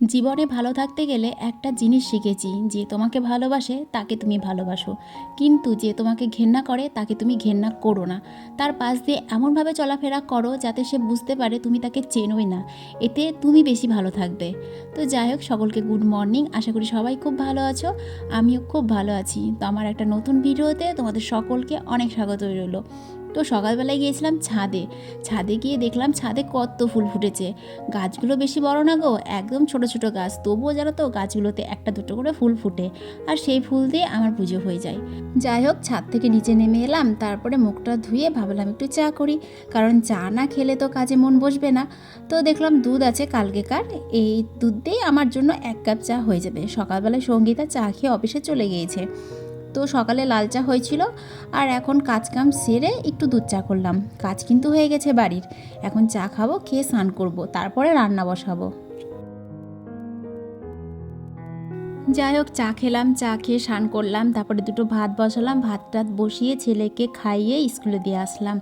জীবনে ভালো থাকতে গেলে একটা জিনিস শিখেছি, যে তোমাকে ভালোবাসে তাকে তুমি ভালোবাসো। কিন্তু যে তোমাকে ঘেন্না করে তাকে তুমি ঘেন্না করো না। তার পাশ দিয়ে এমনভাবে চলাফেরা করো যাতে সে বুঝতে পারে তুমি তাকে চেনোই না। এতে তুমি বেশি ভালো থাকবে। তো যাই হোক, সকলকে গুড মর্নিং। আশা করি সবাই খুব ভালো আছো। আমিও খুব ভালো আছি। তো আমার একটা নতুন ভিডিওতে তোমাদের সকলকে অনেক স্বাগত রইল। তো সকালবেলায় গিয়েছিলাম ছাদে। ছাদে গিয়ে দেখলাম ছাদে কত ফুল ফুটেছে। গাছগুলো বেশি বড় না গো, একদম ছোট ছোট গাছ। তবুও জানো তো, গাছগুলোতে একটা দুটো করে ফুল ফুটে আর সেই ফুল দিয়ে আমার পুজো হয়ে যায়। যাই হোক, ছাদ থেকে নিচে নেমে এলাম, তারপরে মুখটা ধুয়ে ভাবলাম একটু চা করি। কারণ চা না খেলে তো কাজে মন বসবে না। তো দেখলাম দুধ আছে কালকেকার, এই দুধ দিয়ে আমার জন্য এক কাপ চা হয়ে যাবে। সকালবেলায় সঙ্গীতা চা খেয়ে অফিসে চলে গিয়েছে। তো সকালে লাল চা হয়েছিল আর এখন কাজ কাম সেরে একটু দুধ চা করলাম। কাজ কিন্তু হয়ে গেছে বাড়ির। এখন চা খাব, খেয়ে স্নান করব, তারপরে রান্না বসাবো। যাই হোক, চা খেলাম, চা খেয়ে স্নান করলাম, তারপরে দুটো ভাত বসালাম ভাত টাত বসিয়ে ছেলেকে খাইয়ে স্কুলে দিয়ে আসলাম।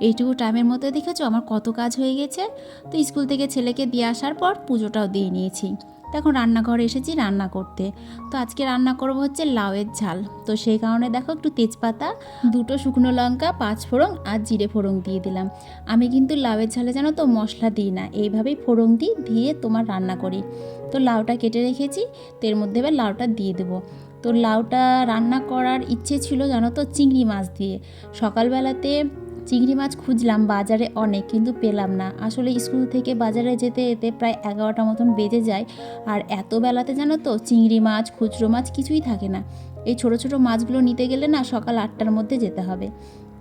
এইটুকু টাইমের মধ্যে দেখেছ? আমার কত কাজ হয়ে গেছে। তো স্কুল থেকে ছেলেকে দিয়ে আসার পর পুজোটাও দিয়ে নিয়েছি। এখন রান্নাঘরে এসেছি রান্না করতে। তো আজকে রান্না করব হচ্ছে লাউয়ের ঝাল। তো সেই কারণে দেখো একটু তেজপাতা, দুটো শুকনো লঙ্কা, পাঁচ ফোড়ন আর জিরে ফোড়ন দিয়ে দিলাম। আমি কিন্তু লাউয়ের ঝালে জানো তো মশলা দিই না, এইভাবেই ফোড়ন দিই, দিয়ে তোমার রান্না করি। তো লাউটা কেটে রেখেছি, তো এর মধ্যে এবার লাউটা দিয়ে দেবো। তো লাউটা রান্না করার ইচ্ছে ছিল জানো তো চিংড়ি মাছ দিয়ে। সকালবেলাতে চিংড়ি মাছ খুঁজলাম, বাজারে অনেক কিন্তু পেলাম না। আসলে স্কুল থেকে বাজারে যেতে যেতে প্রায় এগারোটা মতন বেজে যায় আর এত বেলাতে জানো তো চিংড়ি মাছ, খুচরো মাছ কিছুই থাকে না। এই ছোট ছোট মাছগুলো নিতে গেলে না সকাল আটটার মধ্যে যেতে হবে।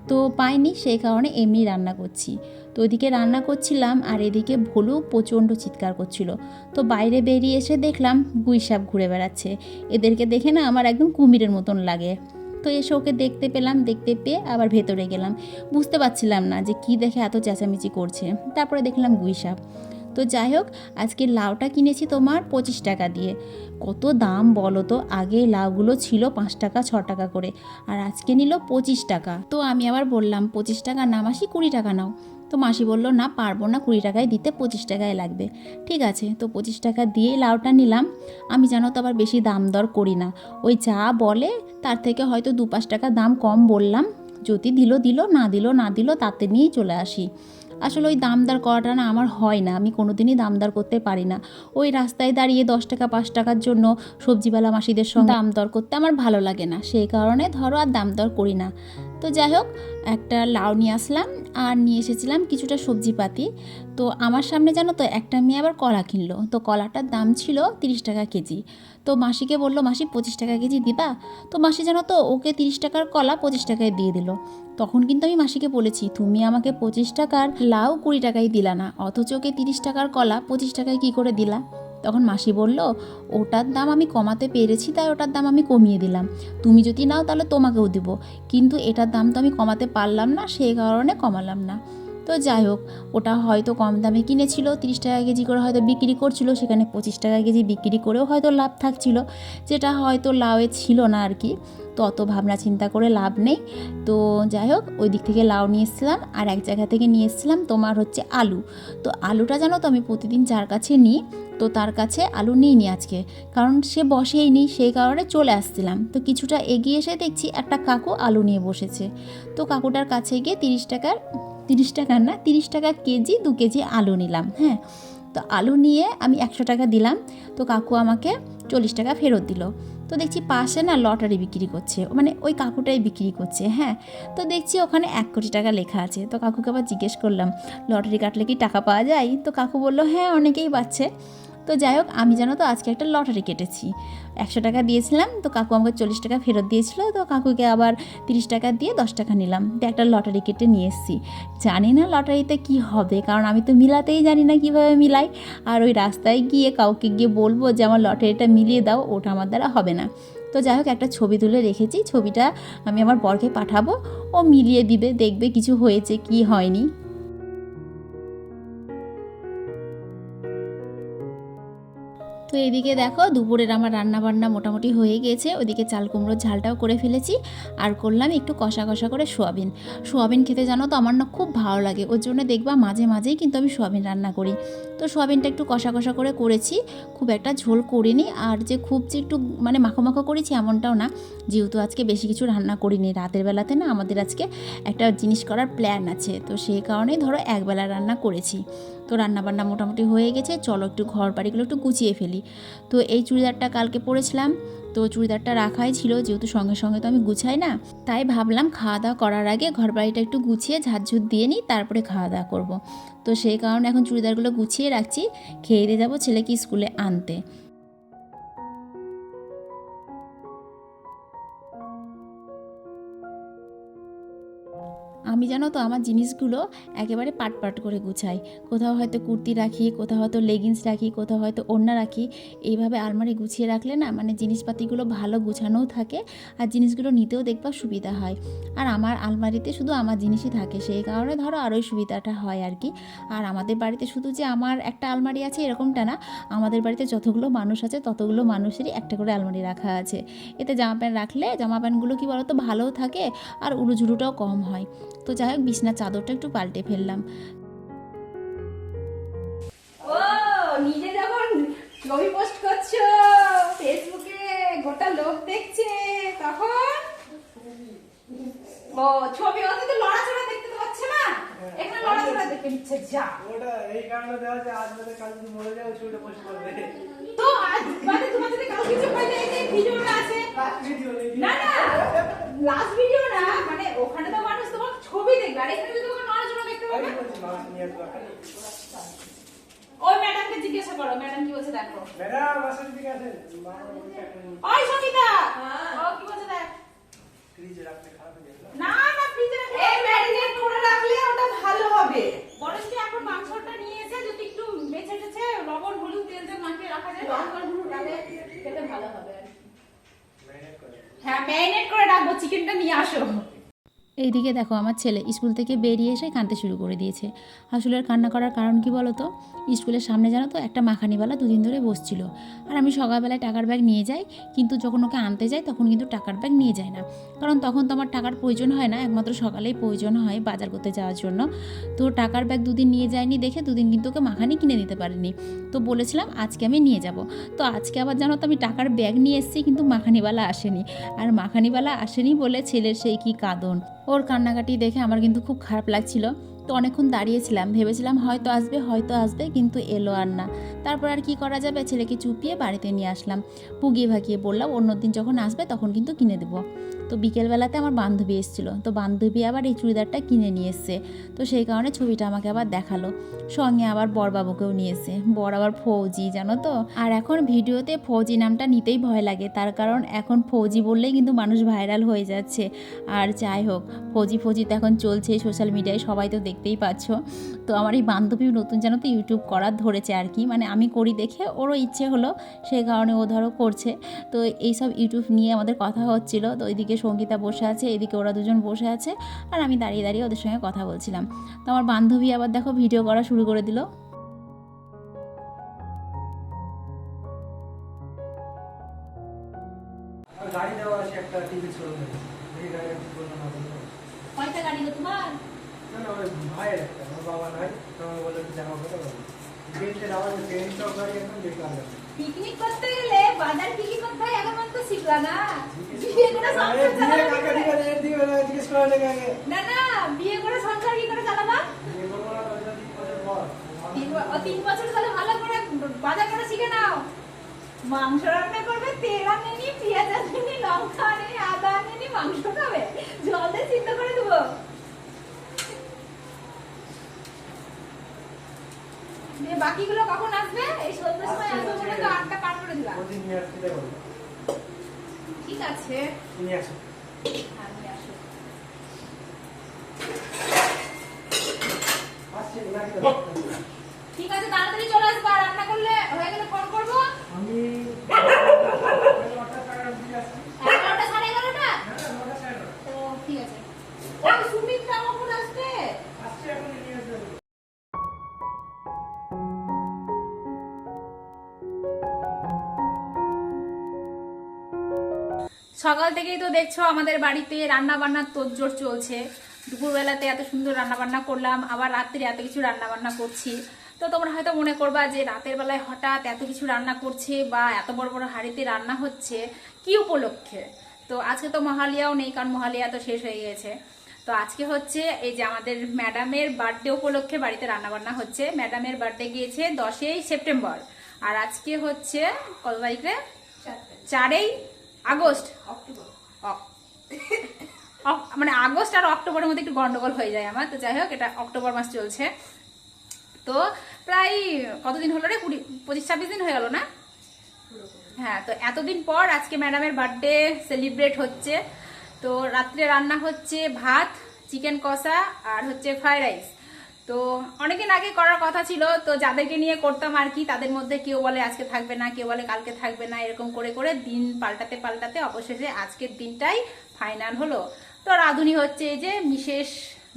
তো পাইনি সেই কারণে এমনি রান্না করছি। তো ওইদিকে রান্না করছিলাম আর এদিকে ভোলু প্রচণ্ড চিৎকার করছিল। তো বাইরে বেরিয়ে এসে দেখলাম গুইসাপ ঘুরে বেড়াচ্ছে। এদেরকে দেখে না আমার একদম কুমিরের মতন লাগে। তো এসে ওকে দেখতে পেলাম, দেখতে পেয়ে আবার ভেতরে গেলাম। বুঝতে পারছিলাম না যে কি দেখে এত চেঁচামেচি করছে। তারপরে দেখলাম গুইসাপ তো যাই হোক, আজকে লাউটা কিনেছি তোমার পঁচিশ টাকা দিয়ে। কত দাম বলো তো? আগে লাউগুলো ছিল পাঁচ টাকা, ছ টাকা করে। আর আজকে নিল পঁচিশ টাকা। তো আমি আবার বললাম, পঁচিশ টাকা না মাসি, কুড়ি টাকা নাও। তো মাসি বলল, না, পারব না, কুড়ি টাকায় দিতে, পঁচিশ টাকায় লাগবে। ঠিক আছে। তো পঁচিশ টাকা দিয়ে লাউটা নিলাম। আমি জানো তো আবার বেশি দাম দর করি না। ওই যা বলে, তার থেকে হয়তো দু পাঁচ টাকা দাম কম বললাম। যদি দিল দিল, না দিল না দিল, তাতে নিয়েই চলে আসি। আসলে ওই দামদার করাটা না আমার হয় না। আমি কোনো দিনই দামদার করতে পারি না। ওই রাস্তায় দাঁড়িয়ে দশ টাকা, পাঁচ টাকার জন্য সবজিওয়ালা মাসিদের সঙ্গে দাম দর করতে আমার ভালো লাগে না। সেই কারণে ধরো আর দাম দর করি না। তো যাই হোক, একটা লাউ নিয়ে আসলাম আর নিয়ে এসেছিলাম কিছুটা সবজিপাতি। তো আমার সামনে জানো তো, একটা মেয়ে আবার কলা কিনলো। তো কলাটার দাম ছিল তিরিশ টাকা কেজি। তো মাসিকে বলল, মাসি, পঁচিশ টাকা কেজি দিবা? তো মাসি জানো তো, ওকে তিরিশ টাকার কলা পঁচিশ টাকায় দিয়ে দিল। তখন কিন্তু আমি মাসিকে বলেছি, তুমি আমাকে পঁচিশ টাকার লাউ কুড়ি টাকায় দিলা না, অথচ ওকে তিরিশ টাকার কলা পঁচিশ টাকায় কী করে দিলা? তখন মাসি বলল, ওটার দাম আমি কমাতে পেরেছি, তাই ওটার দাম আমি কমিয়ে দিলাম। তুমি যদি নাও তাহলে তোমাকেও দেবো। কিন্তু এটার দাম তো আমি কমাতে পারলাম না সেই কারণে কমালাম না। তো যাই হোক, ওটা হয়তো কম দামে কিনেছিল, তিরিশ টাকা কেজি করে হয়তো বিক্রি করছিল, সেখানে পঁচিশ টাকা কেজি বিক্রি করেও হয়তো লাভ থাকছিল, যেটা হয়তো লাউয়ে ছিল না আর কি। তো অত ভাবনা চিন্তা করে লাভ নেই। তো যাই হোক, ওই দিক থেকে লাউ নিয়ে এসেছিলাম, আর এক জায়গা থেকে নিয়ে এসেছিলাম তোমার হচ্ছে আলু। তো আলুটা জানো তো আমি প্রতিদিন যার কাছে নিই, তো তার কাছে আলু নিইনি আজকে, কারণ সে বসেই নি সেই কারণে চলে আসছিলাম। তো কিছুটা এগিয়ে এসে দেখছি একটা কাকু আলু নিয়ে বসেছে। তো কাকুটার কাছে গিয়ে তিরিশ টাকার তিরিশ টাকার না, তিরিশ টাকা কেজি, দু কেজি আলু নিলাম হ্যাঁ। তো আলু নিয়ে আমি একশো টাকা দিলাম, তো কাকু আমাকে চল্লিশ টাকা ফেরত দিল। তো দেখছি পাশে না লটারি বিক্রি করছে মানে ওই কাকুটাই বিক্রি করছে হ্যাঁ। তো দেখছি ওখানে এক কোটি টাকা লেখা আছে, তো কাকুকে আবার জিজ্ঞেস করলাম, লটারি কাটলে কি টাকা পাওয়া যায়? তো কাকু বলল হ্যাঁ অনেকেই পাচ্ছে। তো যাই হোক, আমি জানো তো আজকে একটা লটারি কেটেছি। একশো টাকা দিয়েছিলাম, তো কাকু আমাকে চল্লিশ টাকা ফেরত দিয়েছিল, তো কাকুকে আবার তিরিশ টাকা দিয়ে দশ টাকা নিলাম। তো একটা লটারি কেটে নিয়ে এসেছি। জানি না লটারিতে কি হবে, কারণ আমি তো মিলাতেই জানি না কীভাবে মিলাই। আর ওই রাস্তায় গিয়ে কাউকে গিয়ে বলব যে আমার লটারিটা মিলিয়ে দাও, ওটা আমার দ্বারা হবে না। তো যাই হোক, একটা ছবি তুলে রেখেছি, ছবিটা আমি আমার বরকে পাঠাবো, ও মিলিয়ে দিবে, দেখবে কিছু হয়েছে কি হয়নি। তো এইদিকে দেখো দুপুরের আমার রান্না বান্না মোটামুটি হয়ে গেছে। ওইদিকে চাল কুমড়োর ঝালটাও করে ফেলেছি। আর করলাম একটু কষা কষা করে সোয়াবিন। সোয়াবিন খেতে জানো তো আমার না খুব ভালো লাগে। ওর জন্য দেখবা মাঝে মাঝেই কিন্তু আমি সোয়াবিন রান্না করি। তো সোয়াবিনটা একটু কষা কষা করে করেছি। খুব একটা ঝোল করিনি। আর যে খুব যে একটু মানে মাখো মাখো করেছি এমনটাও না। যেহেতু আজকে বেশি কিছু রান্না করিনি। রাতের বেলাতে না আমাদের আজকে একটা জিনিস করার প্ল্যান আছে। তো সেই কারণেই ধরো একবেলা রান্না করেছি। তো রান্নাবান্না মোটামুটি হয়ে গেছে। চলো একটু ঘর বাড়িগুলো একটু গুছিয়ে ফেলি। তো এই চুড়িদারটা কালকে পরেছিলাম। তো চুড়িদারটা রাখাই ছিল, যেহেতু সঙ্গে সঙ্গে তো আমি গুছাই না। তাই ভাবলাম খাওয়া দাওয়া করার আগে ঘর বাড়িটা একটু গুছিয়ে ঝাঁঝুর দিয়ে নিই, তারপরে খাওয়া দাওয়া করব। তো সেই কারণে এখন চুড়িদারগুলো গুছিয়ে রাখছি। খেয়ে দিয়ে যাব ছেলেকে স্কুলে আনতে। আমি জানো তো আমার জিনিসগুলো একেবারে পাট পাট করে গুছাই। কোথাও হয়তো কুর্তি রাখি, কোথাও হয়তো লেগিংস রাখি, কোথাও হয়তো ওড়না রাখি। এইভাবে আলমারি গুছিয়ে রাখলে না মানে জিনিসপাতিগুলো ভালো গুছানোও থাকে আর জিনিসগুলো নিতেও দেখবা সুবিধা হয়। আর আমার আলমারিতে শুধু আমার জিনিসই থাকে, সেই কারণে ধরো আরোই সুবিধাটা হয় আর কি। আর আমাদের বাড়িতে শুধু যে আমার একটা আলমারি আছে এরকমটা না, আমাদের বাড়িতে যতগুলো মানুষ আছে ততগুলো মানুষেরই একটা করে আলমারি রাখা আছে। এতে জামা প্যান্ট রাখলে জামা প্যান্টগুলো কি বলতো ভালোও থাকে আর উড়ুঝুড়ুটাও কম হয়। তো যাই হোক বিছনার চাদরটা একটু পাল্টে ফেললাম। ও নিজে যখন ছবি পোস্ট করছ ফেসবুকে গোটা লোক দেখছে তখন? ও ছবি অত তো লড়াচড়া দেখতে তো পাচ্ছে না। এখানে লড়াচড়া দেখতে দিচ্ছে যা। ওটা এই কারণে দেওয়া আছে আজ বাদে কাল যদি মরে যাও ছবিটা পোস্ট করবে। তো আজ মানে তোমার সাথে কাল কিছু পাইলে এই ভিডিওটা আছে। লাস্ট ভিডিও দেখি না না লাস্ট ভিডিও ওই ম্যাডামকে জিজ্ঞাসা করো ম্যাডাম কি বলছে দেখো। ম্যাডাম বাসার দিকে আছেন মা বলছে এখন ওই সঙ্গীতা! ও কি বলছে দেখ? ফ্রিজে রাখতে খারাপ হয়ে যাবে। না না ফ্রিজে রাখলে এই ম্যারিনেট করে রাখলে ওটা ভালো হবে। বরঞ্চ এখন মাংসটা নিয়ে এসে যদি একটু বেছে টেছে লবণ হলুদ তেল তেল মাখিয়ে রাখা যায় তাহলে খেতে ভালো হবে। হ্যাঁ ম্যারিনেট করে রাখব চিকেনটা নিয়ে আসো। এইদিকে দেখো, আমার ছেলে স্কুল থেকে বেরিয়ে এসে কাঁদতে শুরু করে দিয়েছে। আসলে কান্না করার কারণ কি বলো তো? স্কুলের সামনে জানো তো, একটা মাখানিওয়ালা দুদিন ধরে বসছিল। আর আমি সকালবেলায় টাকার ব্যাগ নিয়ে যাই, কিন্তু যখন ওকে আনতে যাই, তখন কিন্তু টাকার ব্যাগ নিয়ে যায় না। কারণ তখন তো আমার টাকার প্রয়োজন হয় না, একমাত্র সকালেই প্রয়োজন হয় বাজার করতে যাওয়ার জন্য। তো টাকার ব্যাগ দুদিন নিয়ে যায়নি দেখে দুদিন কিন্তু ওকে মাখানি কিনে দিতে পারিনি। তো বলেছিলাম, আজকে আমি নিয়ে যাব। তো আজকে আবার জানো তো, আমি টাকার ব্যাগ নিয়ে এসেছি, কিন্তু মাখানিওয়ালা আসেনি। আর মাখানিওয়ালা আসেনি বলে ছেলের সেই কি কাঁদন। ওর কান্নাকাটি দেখে আমার কিন্তু খুব খারাপ লাগছিল। তো অনেকক্ষণ দাঁড়িয়েছিলাম, ভেবেছিলাম হয়তো আসবে হয়তো আসবে, কিন্তু এলো আর না। তারপর আর কি করা যাবে? ছেলেকে চুপিয়ে বাড়িতে নিয়ে আসলাম। পুগিয়ে ভাগিয়ে বললাম অন্য দিন যখন আসবে তখন কিন্তু কিনে দেবো। তো বিকেলবেলাতে আমার বান্ধবী এসেছিল। তো বান্ধবী আবার এই চুড়িদারটা কিনে নিয়ে এসছে। তো সেই কারণে ছবিটা আমাকে আবার দেখাল। সঙ্গে আবার বরবাবুকেও নিয়ে এসে বর আবার ফৌজি, জানো তো? আর এখন ভিডিওতে ফৌজি নামটা নিতেই ভয় লাগে। তার কারণ এখন ফৌজি বললেই কিন্তু মানুষ ভাইরাল হয়ে যাচ্ছে। আর যাই হোক, ফৌজি ফৌজি তো এখন চলছে সোশ্যাল মিডিয়ায়, সবাই তো দেখতেই পাচ্ছ। তো আমার এই বান্ধবী নতুন যেন তো ইউটিউব করার ধরেছে আর কি। মানে আমি করি দেখে ওরও ইচ্ছে হলো সেই কারণে ও ধরো করছে। তো এইসব ইউটিউব নিয়ে আমাদের কথা হচ্ছিল। তো ওইদিকে সঙ্গীতা বসে আছে এদিকে ওরা দুজন বসে আছে আর আমি দাঁড়িয়ে দাঁড়িয়ে ওদের সঙ্গে কথা বলছিলাম। তো আমার বান্ধবী আবার দেখো ভিডিও করা শুরু করে দিল। গাড়ি দেওয়া আছে একটা টিভি শোরুমে এই গাড়িটা ঠিক করলাম কয়টা গাড়ি গো তোমার? না না ওই ভাইয়ের একটা আমার বাবা নাই তো আমি জামা কথা বলো। ট্রেনটা যাওয়ার ট্রেন সব গাড়ি একদম বেকার পিকনিক করতে গেলে বাজার কি কি করতে হয় এখন তো শিখলা না। বিয়ে করে সংসার চালাবে না করা না বিয়ে সংসার কি করে চালাবা? বিয়ে করব না দশ দিন বছর পর। তিন ব- ও তিন বছর তাহলে ভালো করে বাজার করে শিখে নাও। মাংস রান্না করবে তেল আনেনি পেঁয়াজ আনেনি লঙ্কা আনেনি আদা আনেনি মাংস খাবে। জল দিয়ে সিদ্ধ করে দেবো। বাকিগুলো কখন আসবে? এই সন্ধ্যের সময় আসবে বলে তো আটটা পার করে দিলাম। ঠিক আছে। তুমি আসো। আমি আসো। ঠিক আছে তাড়াতাড়ি চলে আসবে আর রান্না করলে হয়ে গেলে ফোন করব। আমি এগারোটা? সাড়ে এগারোটা। ও ঠিক আছে। ওই সকাল থেকেই তো দেখছ আমাদের বাড়িতে রান্না বান্নার তোড়জোড় চলছে। দুপুরবেলাতে এত সুন্দর রান্না বান্না করলাম আবার রাত্রে এত কিছু রান্না বান্না করছি। তো তোমরা হয়তো মনে করবা যে রাতের বেলায় হঠাৎ এত কিছু রান্না করছে বা এত বড় বড় হাঁড়িতে রান্না হচ্ছে কি উপলক্ষে? তো আজকে তো মহালিয়াও নেই কারণ মহালিয়া তো শেষ হয়ে গেছে। তো আজকে হচ্ছে এই যে আমাদের ম্যাডামের বার্থডে উপলক্ষে বাড়িতে রান্না বান্না হচ্ছে। ম্যাডামের বার্থডে গিয়েছে দশই সেপ্টেম্বর। আর আজকে হচ্ছে কত তারিখে? চারই আগস্ট। অ- অক- মানে আগস্ট আর অক্টোবরের মধ্যে একটু গন্ডগোল হয়ে যায় আমার তো যাই হোক এটা অক্টোবর মাস চলছে। তো প্রায় কতদিন হলো রে? কুড়ি পঁচিশ ছাব্বিশ দিন হয়ে গেল না? হ্যাঁ তো এতদিন পর আজকে ম্যাডামের বার্থডে সেলিব্রেট হচ্ছে। তো রাত্রে রান্না হচ্ছে ভাত চিকেন কষা আর হচ্ছে ফ্রাইড রাইস। তো অনেকদিন আগে করার কথা ছিল, তো যাদেরকে নিয়ে করতাম আর কি, তাদের মধ্যে কেউ বলে আজকে থাকবে না, কেউ বলে কালকে থাকবে না, এরকম করে করে দিন পাল্টাতে পাল্টাতে অবশেষে আজকের দিনটাই ফাইনাল হলো। তো রাঁধুনি হচ্ছে এই যে মিসেস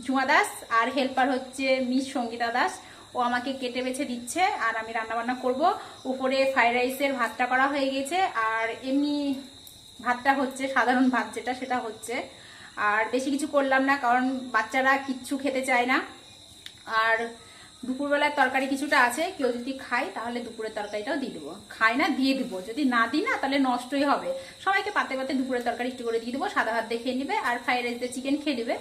ঝুমা দাস আর হেল্পার হচ্ছে মিস সঙ্গীতা দাস। ও আমাকে কেটে বেছে দিচ্ছে আর আমি রান্নাবান্না করব। উপরে ফ্রাইড রাইসের ভাতটা করা হয়ে গেছে আর এমনি ভাতটা হচ্ছে, সাধারণ ভাত যেটা সেটা হচ্ছে। আর বেশি কিছু করলাম না কারণ বাচ্চারা কিচ্ছু খেতে চায় না। আর দুপুরবেলার তরকারি কিছুটা আছে, কেউ যদি খায় তাহলে দুপুরের তরকারিটাও দিয়ে দেবো। খায় না, দিয়ে দেবো। যদি না দিই না, তাহলে নষ্টই হবে। সবাইকে পাতে পাতে দুপুরের তরকারি একটু করে দিয়ে দেবো, সাদা ভাত দিয়ে খেয়ে নেবে, আর ফ্রাইড রাইস দিয়ে চিকেন খেয়ে নেবে।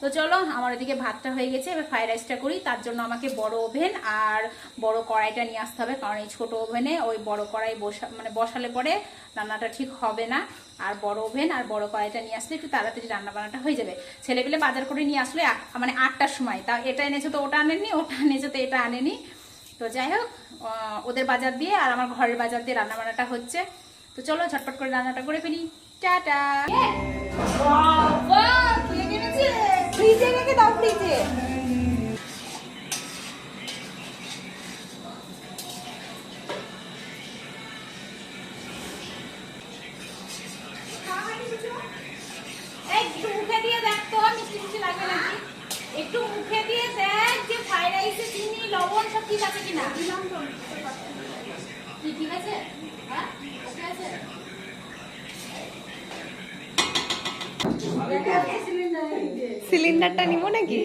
তো চলো, আমার ওদিকে ভাতটা হয়ে গেছে, এবার ফ্রাইড রাইসটা করি। তার জন্য আমাকে বড় ওভেন আর বড় কড়াইটা নিয়ে আসতে হবে, কারণ এই ছোট ওভেনে ওই বড় কড়াই বসা মানে বসালে পরে রান্নাটা ঠিক হবে না। আর বড় ওভেন আর বড় কড়াইটা নিয়ে আসলে একটু তাড়াতাড়ি রান্না বান্নাটা হয়ে যাবে। ছেলেপেলে বাজার করে নিয়ে আসলে মানে আটটার সময়, তা এটা এনেছে তো ওটা আনেনি ওটা এনেছে তো এটা আনেনি। তো যাই হোক ওদের বাজার দিয়ে আর আমার ঘরের বাজার দিয়ে রান্না বান্নাটা হচ্ছে। তো চলো, ঝটপট করে রান্নাটা করে ফেলি। টাটা! ফ্রিজে একটু মুখে দিয়ে দেখ যে ফ্রাইড রাইসে চিনি লবণ সব ঠিক আছে কিনা। ঠিক আছে? হ্যাঁ? ওকে আছে? সিলিন্ডারটা নিব নাকি?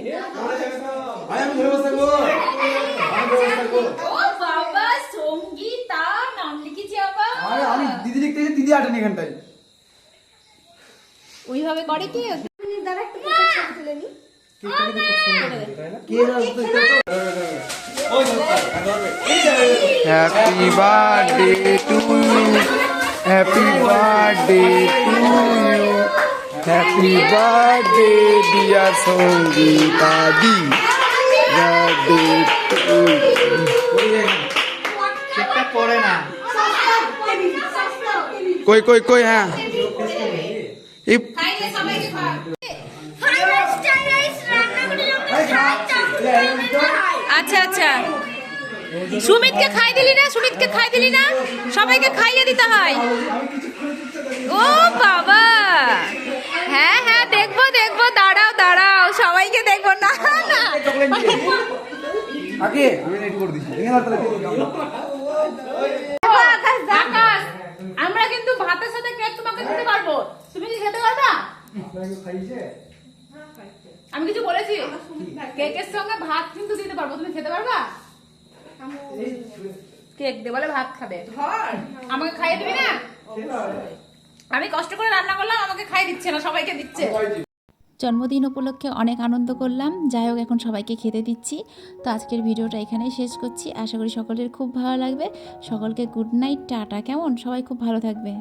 আমি দিদি লিখতে এসে দিদি আটেন এখানটায় ওইভাবে করে কি? দাঁড়া একটু তুলে নি। Happy birthday to you. Happy birthday to you. Happy birthday dear সঙ্গীতাদি কই কই কই হ্যাঁ আচ্ছা আচ্ছা সুমিতকে খাই দিলি না সুমিতকে খাই দিলি না সবাইকে খাইয়ে দিতে হয় ও বাবা হ্যাঁ হ্যাঁ দেখব দেখব দাঁড়াও দাঁড়াও সবাইকে দেখব না না। আগে আমি রেডি করে দিচ্ছি। এখানে আকাশ আমরা কিন্তু ভাতের সাথে কেক তোমাকে দিতে পারব। তুমি কি খেতে পারবা? আমি কিছু বলেছি? কেকের সঙ্গে ভাত কিন্তু দিতে পারব। তুমি খেতে পারবা? কেক দে বলে ভাত খাবে। আমাকে খাইয়ে দিবি না? আমি কষ্ট করে রান্না করলাম, আমাকে খাই দিচ্ছে না, সবাইকে দিচ্ছে। জন্মদিন উপলক্ষে অনেক আনন্দ করলাম। যাই হোক, এখন সবাইকে খেতে দিচ্ছি। তো আজকের ভিডিওটা এখানেই শেষ করছি। আশা করি সকলের খুব ভালো লাগবে। সকলকে গুড নাইট টাটা। কেমন? সবাই খুব ভালো থাকবে।